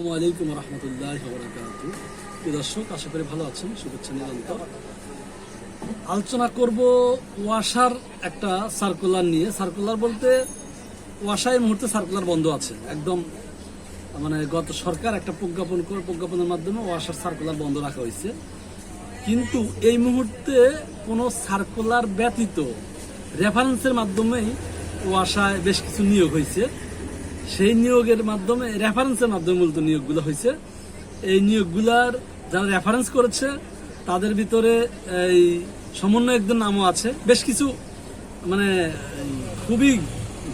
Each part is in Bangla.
আসসালামু আলাইকুম রহমতুল্লাহ দর্শক, আশা করি ভালো আছেন, শুভেচ্ছা নিরন্তর আলোচনা করব ওয়াসার একটা সার্কুলার নিয়ে। সার্কুলার বলতে ওয়াসা এই মুহূর্তে সার্কুলার বন্ধ আছে। একদম মানে গত সরকার একটা প্রজ্ঞাপন করে, প্রজ্ঞাপনের মাধ্যমে ওয়াসার সার্কুলার বন্ধ রাখা হয়েছে। কিন্তু এই মুহূর্তে কোনো সার্কুলার ব্যতীত রেফারেন্সের মাধ্যমেই ওয়াসায় বেশ কিছু নিয়োগ হয়েছে। সেই নিয়োগের মাধ্যমে রেফারেন্সের মাধ্যমে মূলত নিয়োগগুলো হয়েছে। এই নিয়োগগুলার যারা রেফারেন্স করেছে তাদের ভিতরে এই সমন্বয়কদের নামও আছে। বেশ কিছু মানে খুবই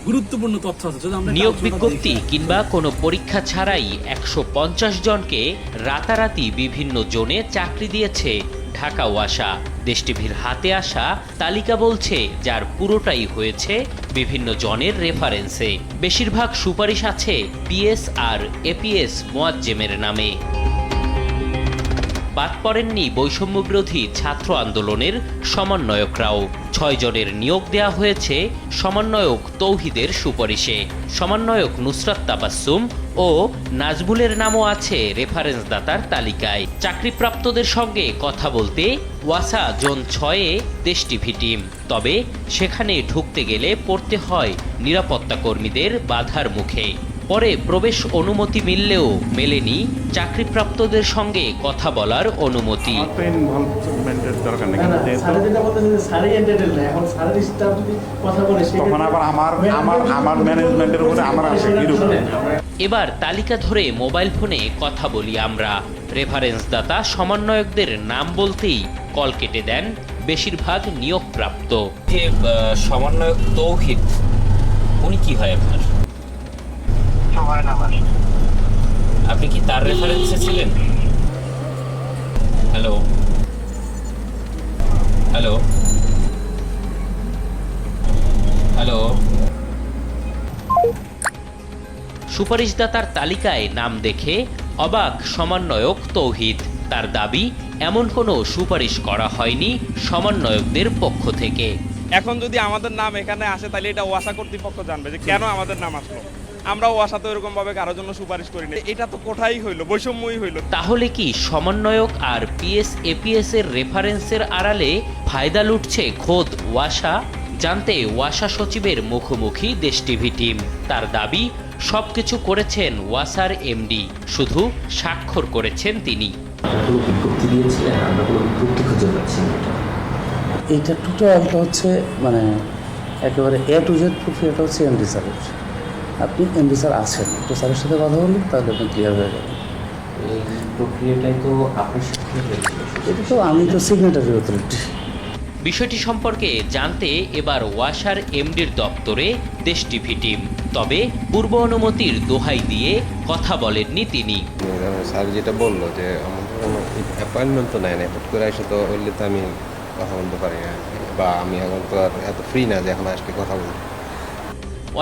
গুরুত্বপূর্ণ তথ্য আছে। যদি আমরা নিয়োগ বিজ্ঞপ্তি কিংবা কোনো পরীক্ষা ছাড়াই একশো পঞ্চাশ জনকে রাতারাতি বিভিন্ন জোনে চাকরি দিয়েছে ঢাকা ওয়াসা। দেশ টিভির হাতে আসা তালিকা বলছে, যার পুরোটাই হয়েছে বিভিন্ন জনের রেফারেন্সে। বেশিরভাগ সুপারিশ আছে পিএস আর এপিএস মোয়াজ্জেমের নামে। বাদ পড়েননি বৈষম্যবিরোধী ছাত্র আন্দোলনের সমন্বয়করাও। ছয় জনের নিয়োগ দেওয়া হয়েছে সমন্বয়ক তৌহিদের সুপারিশে। সমন্বয়ক নুসরাত তাবাসসুম ও নাজবুলের নামও আছে রেফারেন্স দাতার তালিকায়। চাকরিপ্রাপ্তদের সঙ্গে কথা বলতে ওয়াসা জোন ছয়ে দেশ টিভি টিম। তবে সেখানে ঢুকতে গেলে পড়তে হয় নিরাপত্তা কর্মীদের বাধার মুখে। পরে প্রবেশ অনুমতি মিললেও মেলেনি চাকরিপ্রাপ্তদের সঙ্গে কথা বলার অনুমতি। এবার তালিকা ধরে মোবাইল ফোনে কথা বলি আমরা। রেফারেন্স দাতা সমন্বয়কদের নাম বলতেই কল কেটে দেন বেশিরভাগ নিয়োগপ্রাপ্ত। যে সমন্বয়ক তৌহিদ উনি কি হয় আপনার? আপনি কি তার রেফারেন্সে ছিলেন হ্যালো হ্যালো হ্যালো সুপারিশদাতার তালিকায় নাম দেখে অবাক সমন্বয়ক তৌহিদ তার দাবি এমন কোনো সুপারিশ করা হয়নি সমন্বয়কদের পক্ষ থেকে। এখন যদি আমাদের নাম এখানে আসে তাহলে এটা ওয়াসা কর্তৃপক্ষ জানবে যে কেন আমাদের নাম আসলো। আমরা ওয়াসা তো এরকম ভাবে কারোর জন্য সুপারিশ করি না এটা তো কোঠাই হইল বৈষম্যই হইল। তাহলে কি সমন্বয়ক আর পিএস এপিএস এর রেফারেন্সের আড়ালে ফায়দা লুটছে খোদ ওয়াসা? জানতে ওয়াসা সচিবের মুখোমুখি দেশ টিভি টিম। তার দাবি সবকিছু করেছেন ওয়াসার এমডি শুধু স্বাক্ষর করেছেন তিনি। কোনো বিজ্ঞপ্তি দিয়েছিলেন? আমরা কোনো বিজ্ঞপ্তি খুঁজে পাচ্ছি এটা টোটালটা হচ্ছে মানে একেবারে এ টু জেড প্রক্রিয়াটা হচ্ছে এমডি স্যারের আপনি এমডি স্যার আছেন তো স্যারের সাথে কথা বলুন তাহলে আপনি ক্লিয়ার হয়ে যাবেন এই প্রক্রিয়াটাই তো আপনার সাথে এটা তো আমি তো সিগনেটারি অথরিটি বিষয়টি সম্পর্কে জানতে এবার ওয়াসার এমডির দপ্তরে দেশ টিভি টিম তবে পূর্ব অনুমতির দোহাই দিয়ে কথা বলেননি তিনি। স্যার যেটা বলল যে আমাদের কোনো অ্যাপয়েন্টমেন্ট তো নেয় না হুট করে এসে তো হইলে তো আমি কথা বলতে পারি না বা আমি এখন তো আর এত ফ্রি না যে এখন আজকে কথা বলব।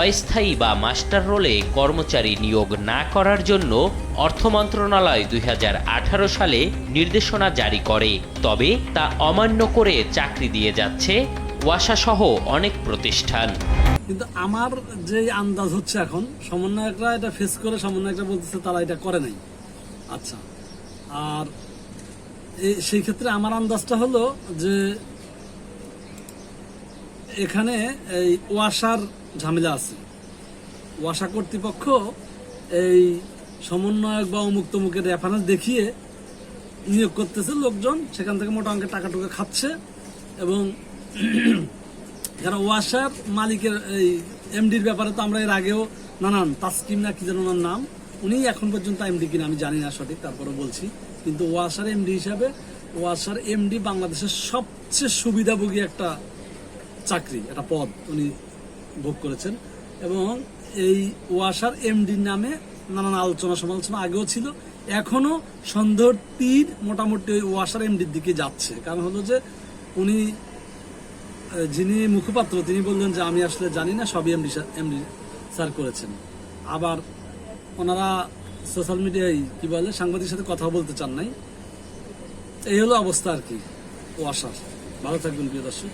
অস্থায়ী বা মাস্টার রোলে কর্মচারী নিয়োগ না করার জন্য অর্থ মন্ত্রণালয় দু হাজার আঠারো সালে নির্দেশনা জারি করে। তবে তা অমান্য করে চাকরি দিয়ে যাচ্ছে ওয়াসাসহ অনেক প্রতিষ্ঠান। কিন্তু আমার যে আন্দাজ হচ্ছে এখন, সমন্বয়করা এটা ফেস করে, সমন্বয়করা বলতেছে তারা এটা করে নাই। আচ্ছা আর সেই ক্ষেত্রে আমার আন্দাজটা হলো যে এখানে এই ওয়াসার ঝামেলা আছে। ওয়াসা কর্তৃপক্ষ এই সমন্বয়ক বা অমুক তমুকের রেফারেন্স দেখিয়ে নিয়োগ করতেছে লোকজন, সেখান থেকে মোটা অঙ্কের টাকা টুকা খাচ্ছে এবং যারা ওয়াসার মালিকের এই এমডির ব্যাপারে তো আমরা এর আগেও নানান তাস্কিম না কি যেন ওনার নাম, উনি এখন পর্যন্ত এমডি কিনা আমি জানি না সঠিক তারপরে বলছি। কিন্তু ওয়াসার এমডি হিসাবে ওয়াসার এমডি বাংলাদেশের সবচেয়ে সুবিধাভোগী একটা চাকরি, একটা পদ উনি ভোগ করেছেন। এবং এই ওয়াসার এমডির নামে নানান আলোচনা সমালোচনা আগেও ছিল, এখনও সন্দেহর তীর মোটামুটি ওই ওয়াসার এমডির দিকে যাচ্ছে। কারণ হলো যে উনি যিনি মুখপাত্র, তিনি বললেন যে আমি আসলে জানি না, সবই এমডি এমডি স্যার করেছেন। আবার ওনারা সোশ্যাল মিডিয়ায় কি বলে, সাংবাদিকের সাথে কথা বলতে চান নাই। এই হলো অবস্থা আর কি, ওয়াসার। ভালো থাকবেন, প্রিয় দর্শক।